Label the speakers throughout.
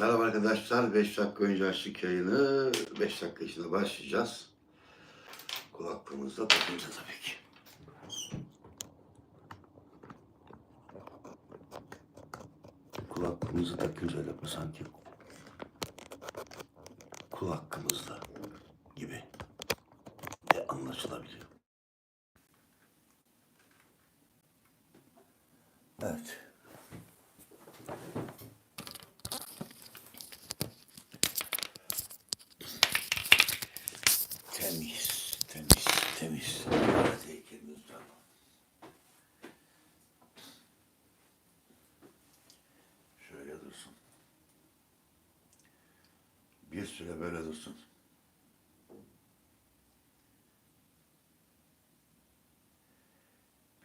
Speaker 1: Merhaba arkadaşlar. 5 dakika önce açtık yayını. 5 dakika içinde başlayacağız. Kulaklığımızda takınca tabii ki. Kulaklığımızı takınca öyle bu sanki kul hakkımızda gibi de anlaşılabiliyor. Evet. Temiz, temiz, temiz. Evet, heykelimiz var. Şöyle dursun. Bir süre böyle dursun.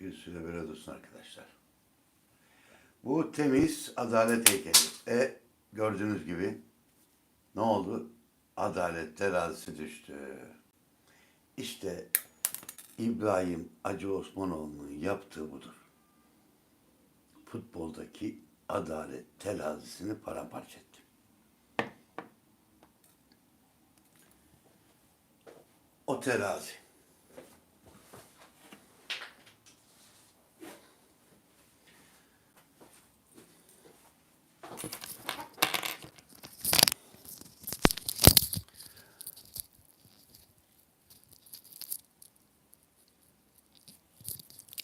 Speaker 1: Bir süre böyle dursun arkadaşlar. Bu temiz adalet heykeli. E gördüğünüz gibi ne oldu? Adalet terazisi düştü. İşte İbrahim Acı Osmanoğlu'nun yaptığı budur. Futboldaki adalet terazisini paramparça etti. O terazi.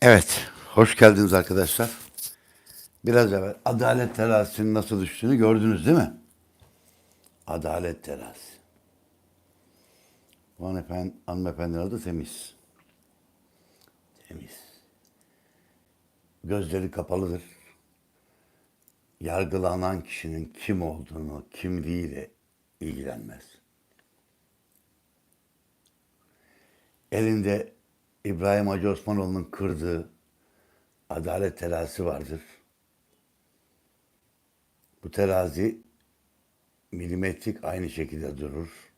Speaker 1: Evet, hoş geldiniz arkadaşlar. Biraz evvel adalet terazisinin nasıl düştüğünü gördünüz değil mi? Adalet terazisi. Hanımefendi, hanımefendinin adı Temiz. Temiz. Gözleri kapalıdır. Yargılanan kişinin kim olduğunu, kimliğiyle ilgilenmez. Elinde İbrahim Hacı Osmanoğlu'nun kırdığı adalet terazisi vardır. Bu terazi milimetrik aynı şekilde durur.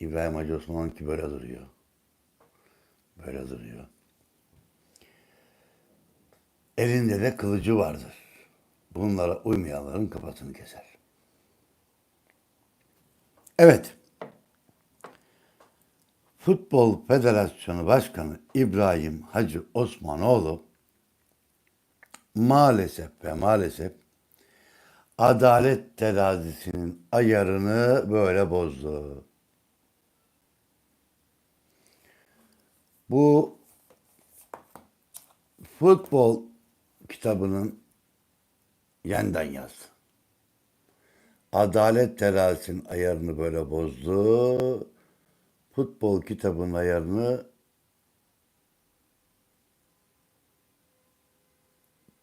Speaker 1: İbrahim Hacı Osman'ınki böyle duruyor. Böyle duruyor. Elinde de kılıcı vardır. Bunlara uymayanların kafasını keser. Evet. Futbol Federasyonu Başkanı İbrahim Hacı Osmanoğlu maalesef ve maalesef adalet terazisinin ayarını böyle bozdu. Bu futbol kitabının yeniden yazdı. Adalet terazisinin ayarını böyle bozdu. Futbol kitabının ayarını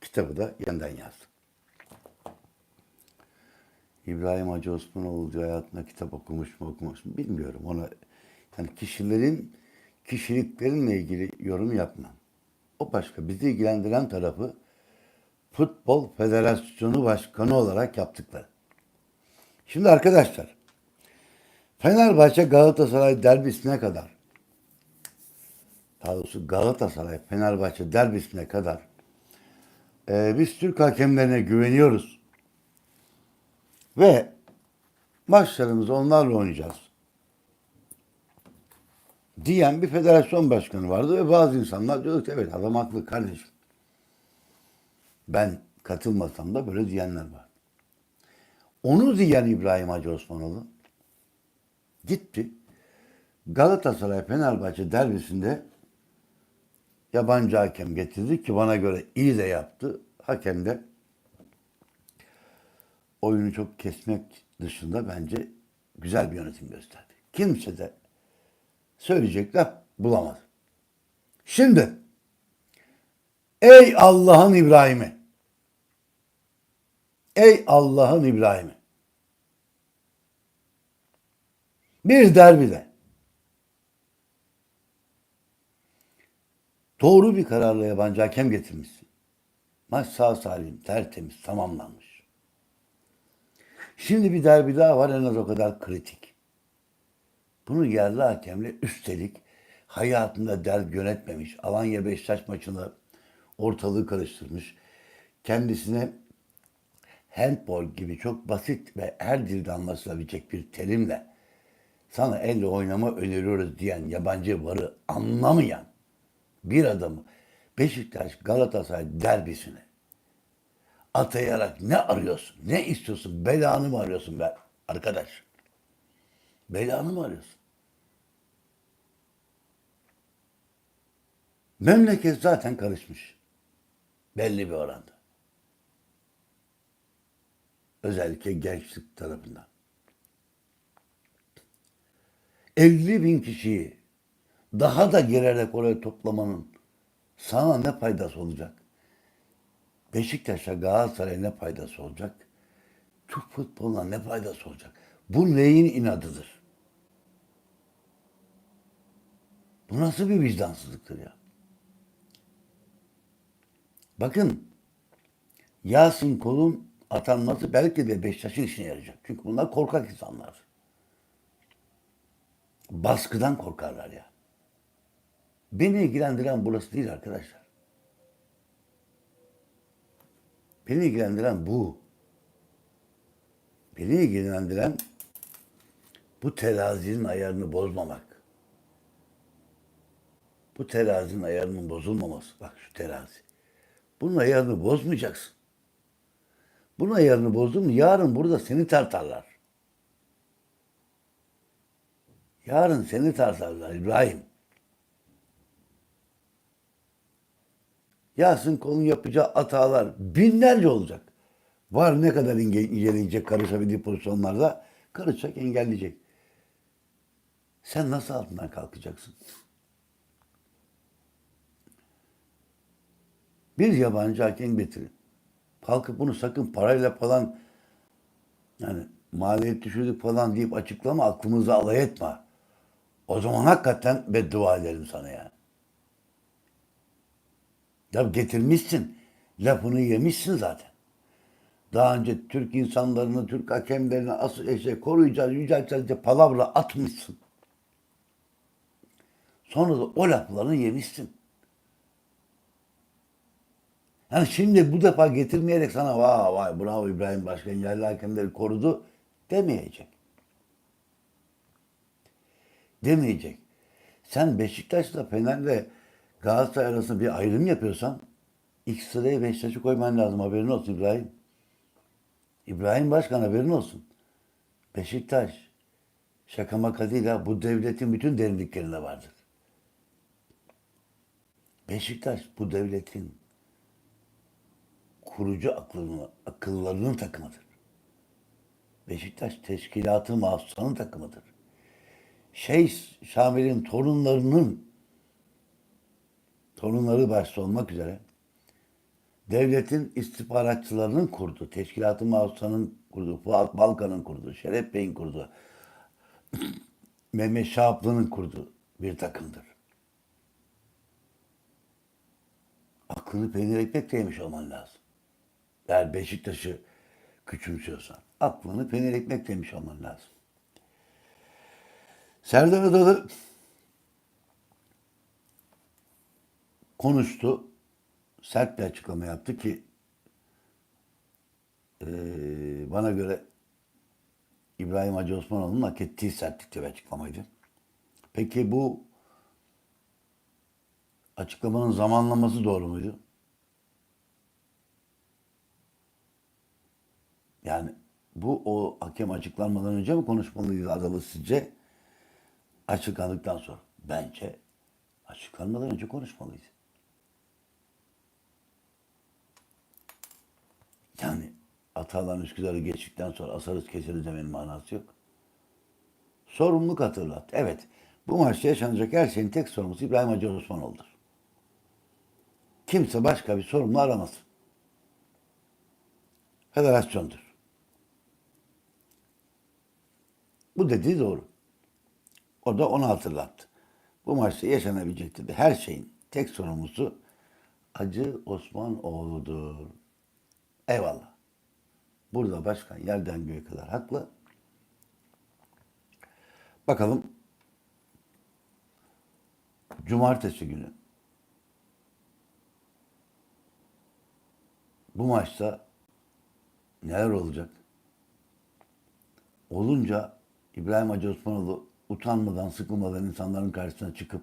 Speaker 1: kitabı da yeniden yazdı. İbrahim Hacı Osmanoğlu hayatında kitap okumuş mu okumamış mı bilmiyorum. Ona yani kişilerin kişiliklerinle ilgili yorum yapmam. O başka. Bizi ilgilendiren tarafı Futbol Federasyonu Başkanı olarak yaptıkları. Şimdi arkadaşlar Fenerbahçe Galatasaray derbisine kadar daha doğrusu Galatasaray Fenerbahçe derbisine kadar e, biz Türk hakemlerine güveniyoruz. Ve maçlarımızı onlarla oynayacağız. Diyen bir federasyon başkanı vardı ve bazı insanlar diyordu ki evet adam haklı kardeşim. Ben katılmasam da böyle diyenler var. Onu diyen İbrahim Hacı Osmanoğlu gitti. Galatasaray Fenerbahçe derbisinde yabancı hakem getirdi ki bana göre iyi de yaptı. Hakem de oyunu çok kesmek dışında bence güzel bir yönetim gösterdi. Kimse de söyleyecek laf bulamaz. Şimdi ey Allah'ın İbrahim'i ey Allah'ın İbrahim'i bir derbide doğru bir kararla yabancı hakem getirmişsin. Maç sağ salim, tertemiz, tamamlanmış. Şimdi bir derbi daha var en az o kadar kritik. Bunu yerli hakemle üstelik hayatında derbi yönetmemiş. Alanya Beşiktaş maçında ortalığı karıştırmış. Kendisine handball gibi çok basit ve her dilde anlaşılabilecek bir terimle sana elle oynama öneriyoruz diyen yabancı varı anlamayan bir adamı Beşiktaş Galatasaray derbisine atayarak ne arıyorsun? Ne istiyorsun? Belanı mı arıyorsun be arkadaş? Belanı mı arıyorsun? Memleket zaten karışmış. Belli bir oranda. Özellikle gençlik tarafından. 50 bin kişiyi daha da girerek oraya toplamanın sana ne faydası olacak? Beşiktaş'a Galatasaray'a ne faydası olacak? Türk futboluna ne faydası olacak? Bu neyin inadıdır? Bu nasıl bir vicdansızlıktır ya? Bakın Yasin Kol'un atanması belki de Beşiktaş'ın işine yarayacak. Çünkü bunlar korkak insanlar. Baskıdan korkarlar ya. Beni ilgilendiren burası değil arkadaşlar. Beni ilgilendiren bu. Beni ilgilendiren bu terazinin ayarını bozmamak. Bu terazinin ayarının bozulmaması. Bak şu terazi. Bunun ayarını bozmayacaksın. Bunun ayarını bozdun mu yarın burada seni tartarlar. Yarın seni tartarlar İbrahim. Yasin kolun yapacağı hatalar binlerce olacak. Var ne kadar inge- inceleyecek karışabildiği pozisyonlarda karışacak, engelleyecek. Sen nasıl altından kalkacaksın? Bir yabancı hakem getirin. Kalkıp bunu sakın parayla falan yani maliyet düşürdük falan deyip açıklama aklımıza alay etme. O zaman hakikaten beddua ederim sana yani. Ya getirmişsin. Lafını yemişsin zaten. Daha önce Türk insanlarını, Türk hakemlerini asıl işte koruyacağız, yücelteceğiz diye palavra atmışsın. Sonra da o laflarını yemişsin. Yani şimdi bu defa getirmeyerek sana vay vay bravo İbrahim Başkan yerli hakemleri korudu demeyecek. Demeyecek. Sen Beşiktaş'la Fener'le Galatasaray arasında bir ayrım yapıyorsan ilk sıraya Beşiktaş'ı koyman lazım haberin olsun İbrahim. İbrahim Başkan haberin olsun. Beşiktaş şaka maka değil ha bu devletin bütün derinliklerinde vardır. Beşiktaş bu devletin kurucu aklını, akıllarının takımıdır. Beşiktaş teşkilatı mahsusanın takımıdır. Şeyh Şamil'in torunlarının torunları başta olmak üzere devletin istihbaratçılarının kurduğu, teşkilatı mahsusanın kurduğu, Fuat Balkan'ın kurduğu, Şeref Bey'in kurduğu, Mehmet Şahaplı'nın kurduğu bir takımdır. Aklını peynir ekmekle yemiş olman lazım. Eğer Beşiktaş'ı küçümsüyorsan aklını peynir ekmek demiş olman lazım. Serdar Adalı konuştu. Sert bir açıklama yaptı ki eee, bana göre İbrahim Hacı Osmanoğlu'nun hak ettiği sertlikte bir açıklamaydı. Peki bu açıklamanın zamanlaması doğru muydu? Yani bu o hakem açıklanmadan önce mi konuşmalıydı Adalı sizce? Açıklandıktan sonra. Bence açıklanmadan önce konuşmalıydı. Yani Atalan Üsküdar'ı geçtikten sonra asarız keseriz demenin manası yok. Sorumluluk hatırlat. Evet. Bu maçta yaşanacak her şeyin tek sorumlusu İbrahim Hacı Osmanoğlu'dur. Kimse başka bir sorumlu aramasın. Federasyondur. Bu dediği doğru. O da onu hatırlattı. Bu maçta yaşanabilecek dedi. Her şeyin tek sorumlusu Hacı Osmanoğlu'dur. Eyvallah. Burada başkan yerden göğe kadar haklı. Bakalım cumartesi günü bu maçta neler olacak? Olunca İbrahim Hacı Osmanoğlu utanmadan, sıkılmadan insanların karşısına çıkıp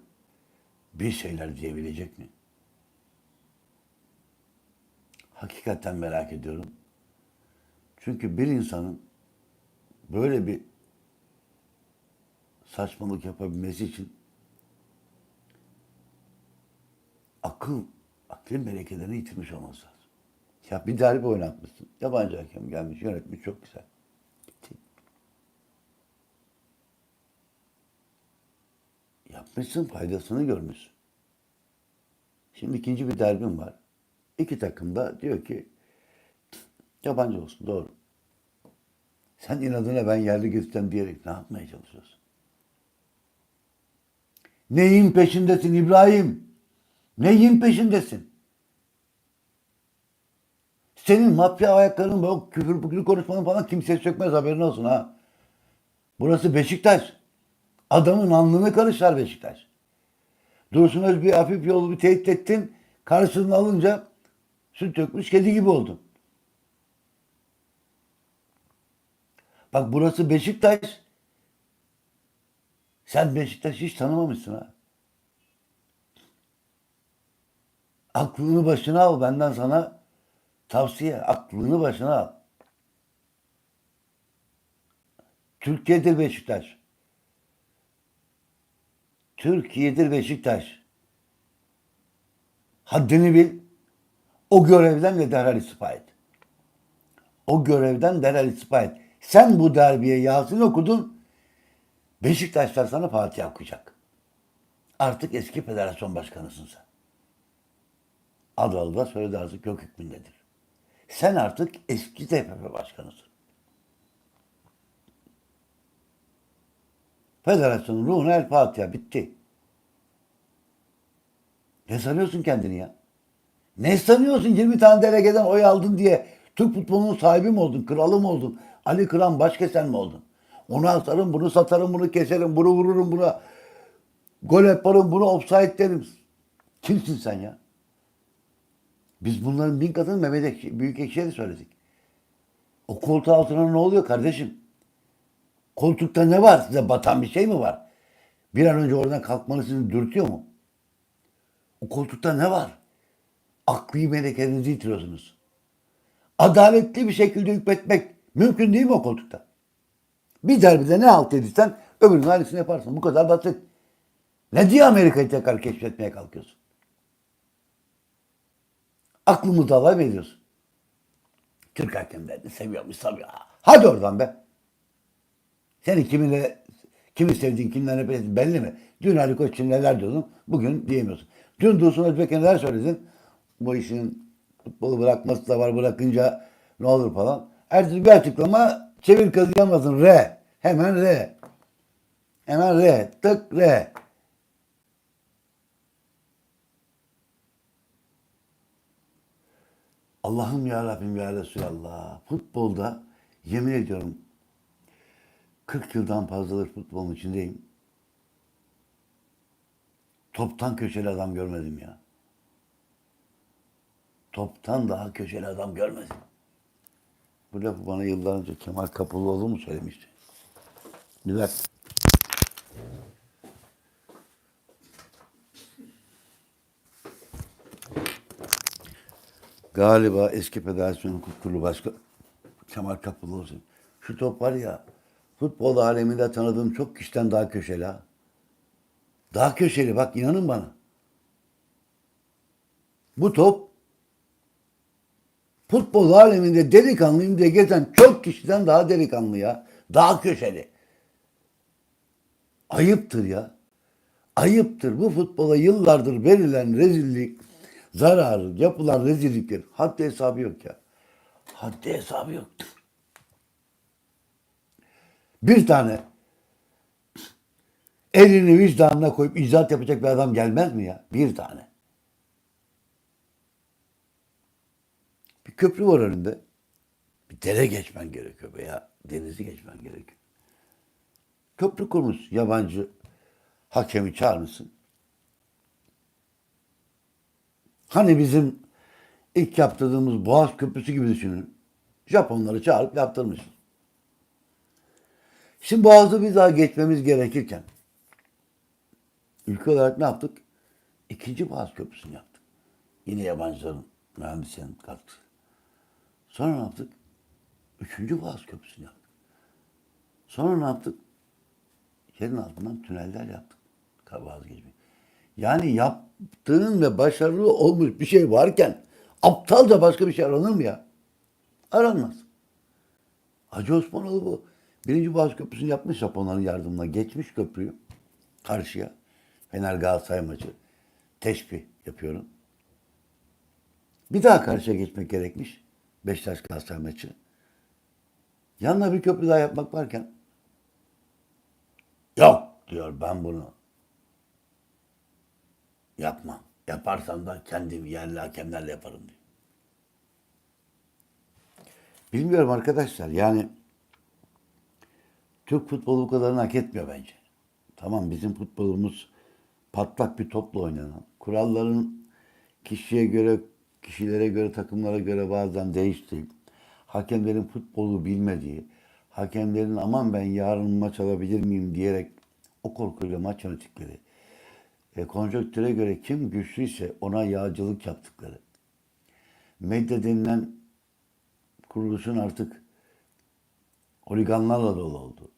Speaker 1: bir şeyler diyebilecek mi? Hakikaten merak ediyorum. Çünkü bir insanın böyle bir saçmalık yapabilmesi için akıl, aklın melekelerini yitirmiş olması lazım. Ya bir derbi oynatmışsın. Yabancı hakem gelmiş, yönetmiş çok güzel. Bitti. Yapmışsın, faydasını görmüşsün. Şimdi ikinci bir derbim var. İki takım da diyor ki yabancı olsun, doğru. Sen inadına ben yerli göstereyim diyerek ne yapmaya çalışıyorsun? Neyin peşindesin İbrahim? Neyin peşindesin? Senin mafya ayaklarının o küfür bükür konuşmanın falan kimseye sökmez haberin olsun ha. Burası Beşiktaş. Adamın alnını karışlar Beşiktaş. Dursun Özbey'i hafif yolu bir tehdit ettin. Karşılığını alınca süt dökmüş kedi gibi oldun. Bak burası Beşiktaş. Sen Beşiktaş hiç tanımamışsın ha. Aklını başına al benden sana tavsiye. Aklını başına al. Türkiye'dir Beşiktaş. Türkiye'dir Beşiktaş. Haddini bil. O görevden de derhal istifa et. O görevden derhal istifa et. Sen bu derbiye Yasin okudun. Beşiktaşlar sana Fatiha okuyacak. Artık eski federasyon başkanısın sen. Adı adı söyledi artık kök hükmündedir. Sen artık eski TFF başkanısın. Federasyonun ruhuna el Fatiha bitti. Ne sanıyorsun kendini ya? Ne sanıyorsun 20 tane delegeden oy aldın diye Türk futbolunun sahibi mi oldun, kralı mı oldun? Ali Kıran başkesen mi oldun? Onu atarım, bunu satarım, bunu keserim, bunu vururum, buna gol yaparım, bunu offside derim. Kimsin sen ya? Biz bunların bin katını Mehmet Ekşi, Büyük Ekşi'ye de söyledik. O koltuğu altına ne oluyor kardeşim? Koltukta ne var? Size batan bir şey mi var? Bir an önce oradan kalkmanı sizi dürtüyor mu? O koltukta ne var? Akli melekenizi yitiriyorsunuz. Adaletli bir şekilde hükmetmek mümkün değil mi o koltukta? Bir derbide ne halt edilsen öbürünün aynısını yaparsın. Bu kadar basit. Ne diye Amerika'yı tekrar keşfetmeye kalkıyorsun? Aklımızda alay mı ediyorsun? Türk hakemlerini seviyormuş tabii. Hadi oradan be. Seni kiminle kimi sevdiğin, kimden nefret ettiğin belli mi? Dün Ali Koç için neler diyordun, bugün diyemiyorsun. Dün Dursun Özbek'e neler söyledin? Bu işin futbolu bırakması da var, bırakınca ne olur falan. Ertesi bir açıklama, çevir kazıyamasın, R. Hemen R. Hemen R. Tık R. Allah'ım ya Rabbim ya Resulallah. Futbolda yemin ediyorum 40 yıldan fazladır futbolun içindeyim. Toptan köşeli adam görmedim ya. Toptan daha köşeli adam görmedim. Bu lafı bana yıllar önce Kemal Kapılıoğlu mu söylemişti? Bir. Galiba eski Federasyon Kurulu Başkanı Kemal Kapılıoğlu. Şu top var ya futbol aleminde tanıdığım çok kişiden daha köşeli ha. Daha köşeli bak inanın bana. Bu top futbol aleminde delikanlıyım diye gezen çok kişiden daha delikanlı ya. Daha köşeli. Ayıptır ya. Ayıptır. Bu futbola yıllardır verilen rezillik, zararı, yapılan rezillikler haddi hesabı yok ya. Haddi hesabı yok. Bir tane elini vicdanına koyup icraat yapacak bir adam gelmez mi ya? Bir tane. Bir köprü var önünde. Bir dere geçmen gerekiyor veya denizi geçmen gerekiyor. Köprü kurmuş yabancı hakemi çağırmışsın. Hani bizim ilk yaptırdığımız Boğaz Köprüsü gibi düşünün. Japonları çağırıp yaptırmışız. Şimdi Boğaz'ı bir daha geçmemiz gerekirken ülke olarak ne yaptık? İkinci Boğaz Köprüsü'nü yaptık. Yine yabancıların, mühendislerin katkısı. Sonra ne yaptık? Üçüncü Boğaz Köprüsü'nü yaptık. Sonra ne yaptık? Yerin altından tüneller yaptık. Boğaz geçmek. Yani yaptığın ve başarılı olmuş bir şey varken aptalca başka bir şey aranır mı ya? Aranmaz. Hacı Osmanoğlu bu. Birinci Boğaz Köprüsü'nü yapmış Japonların yardımına. Geçmiş köprüyü karşıya. Fener Galatasaray maçı. Teşbih yapıyorum. Bir daha karşıya geçmek gerekmiş. Beşiktaş Galatasaray maçı. Yanına bir köprü daha yapmak varken yok diyor ben bunu yapmam. Yaparsam da kendim yerli hakemlerle yaparım diyor. Bilmiyorum arkadaşlar yani Türk futbolu bu kadarını hak etmiyor bence. Tamam bizim futbolumuz patlak bir topla oynanan. Kuralların kişiye göre, kişilere göre, takımlara göre bazen değiştiği, hakemlerin futbolu bilmediği, hakemlerin aman ben yarın maç alabilir miyim diyerek o korkuyla maç yönettikleri, e, konjonktüre göre kim güçlüyse ona yağcılık yaptıkları, medya denilen kuruluşun artık oliganlarla dolu oldu.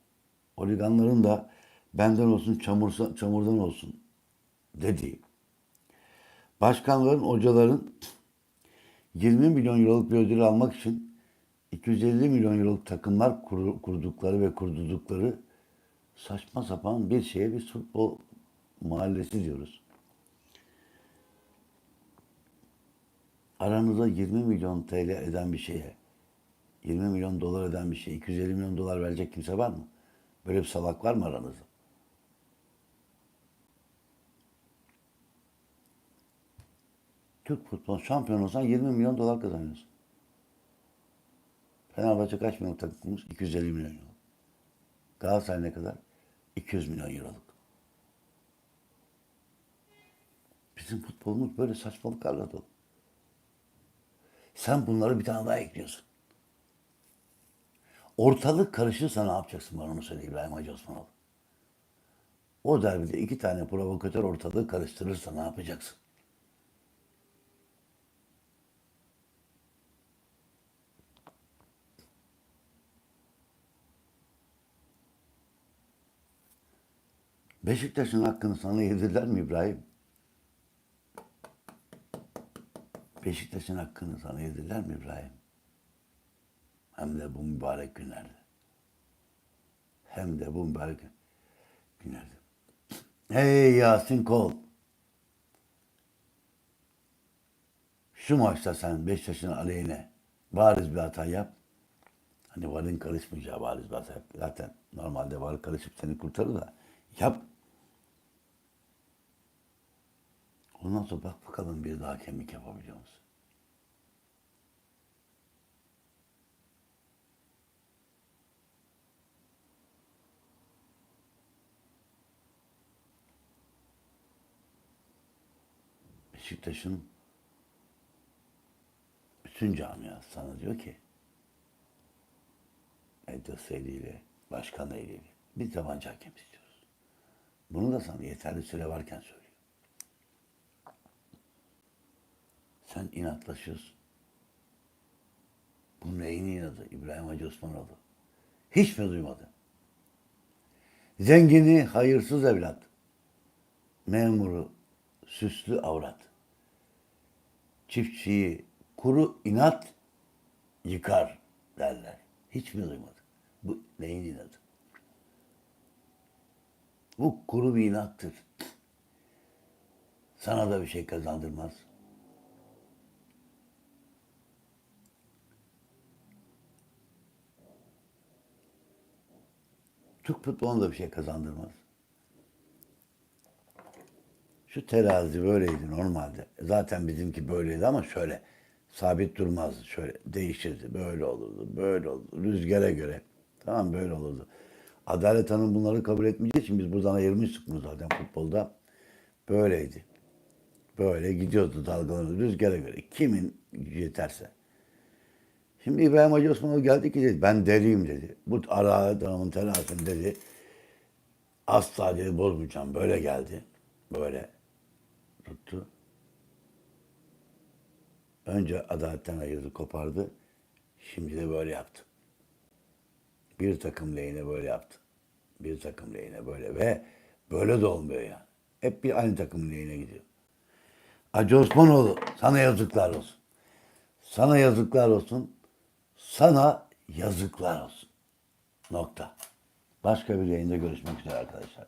Speaker 1: Oliganların da benden olsun çamursa, çamurdan olsun dediği. Başkanların, hocaların 20 milyon euroluk bir ödül almak için 250 milyon euroluk takımlar kur- kurdukları ve kurdurdukları saçma sapan bir şeye biz futbol mahallesi diyoruz. Aranızda 20 milyon TL eden bir şeye 20 milyon dolar eden bir şey, 250 milyon dolar verecek kimse var mı? Böyle bir salak var mı aranızda? Türk futbol şampiyon olsan 20 milyon dolar kazanıyorsun. Fenerbahçe kaç milyon takımımız? 250 milyon euro. Galatasaray ne kadar? 200 milyon euroluk. Bizim futbolumuz böyle saçmalıklarla dolu. Sen bunları bir tane daha ekliyorsun. Ortalık karışırsa ne yapacaksın bana onu söyle İbrahim Hacı Osmanoğlu. O derbide iki tane provokatör ortalığı karıştırırsa ne yapacaksın? Beşiktaş'ın hakkını sana yedirdiler mi İbrahim? Beşiktaş'ın hakkını sana yedirdiler mi İbrahim? Hem de bu mübarek günlerde. Hem de bu mübarek günlerde. Hey Yasin Kol. Şu maçta sen Beşiktaş'ın aleyhine bariz bir hata yap. Hani varın karışmayacağı bariz bir hata yap. Zaten normalde var karışıp seni kurtarır da yap. Ondan sonra bak bakalım bir daha kemik yapabiliyor musun? Beşiktaş'ın bütün camiası sana diyor ki medyası eliyle, başkanı eliyle biz yabancı hakem istiyoruz. Bunu da sana yeterli süre varken söylüyor. Sen inatlaşıyorsun. Bu neyin inadı İbrahim Hacı Osmanoğlu? Hiç mi duymadı? Zengini hayırsız evlat. Memuru süslü avrat. Çiftçiyi kuru inat yıkar derler. Hiç mi duymadı? Bu neyin inadı? Bu kuru bir inattır. Sana da bir şey kazandırmaz. Türk futboluna bir şey kazandırmaz. Şu terazi böyleydi normalde. Zaten bizimki böyleydi ama şöyle sabit durmazdı. Şöyle değişirdi. Böyle olurdu. Böyle olurdu. Rüzgara göre. Tamam böyle olurdu. Adalet Hanım bunları kabul etmeyeceği için biz buradan ayırmıştık bunu zaten futbolda. Böyleydi. Böyle gidiyordu dalgalanıyordu rüzgara göre. Kimin gücü yeterse. Şimdi İbrahim Hacı Osmanoğlu geldi ki dedi ben deliyim dedi. Bu ara adamın terazini dedi. Asla dedi bozmayacağım. Böyle geldi. Böyle tuttu. Önce adaletten ayırdı, kopardı. Şimdi de böyle yaptı. Bir takım lehine böyle yaptı. Bir takım lehine böyle ve böyle de olmuyor yani. Hep bir aynı takım lehine gidiyor. Hacı Osmanoğlu sana yazıklar olsun. Sana yazıklar olsun. Sana yazıklar olsun. Nokta. Başka bir yayında görüşmek üzere arkadaşlar.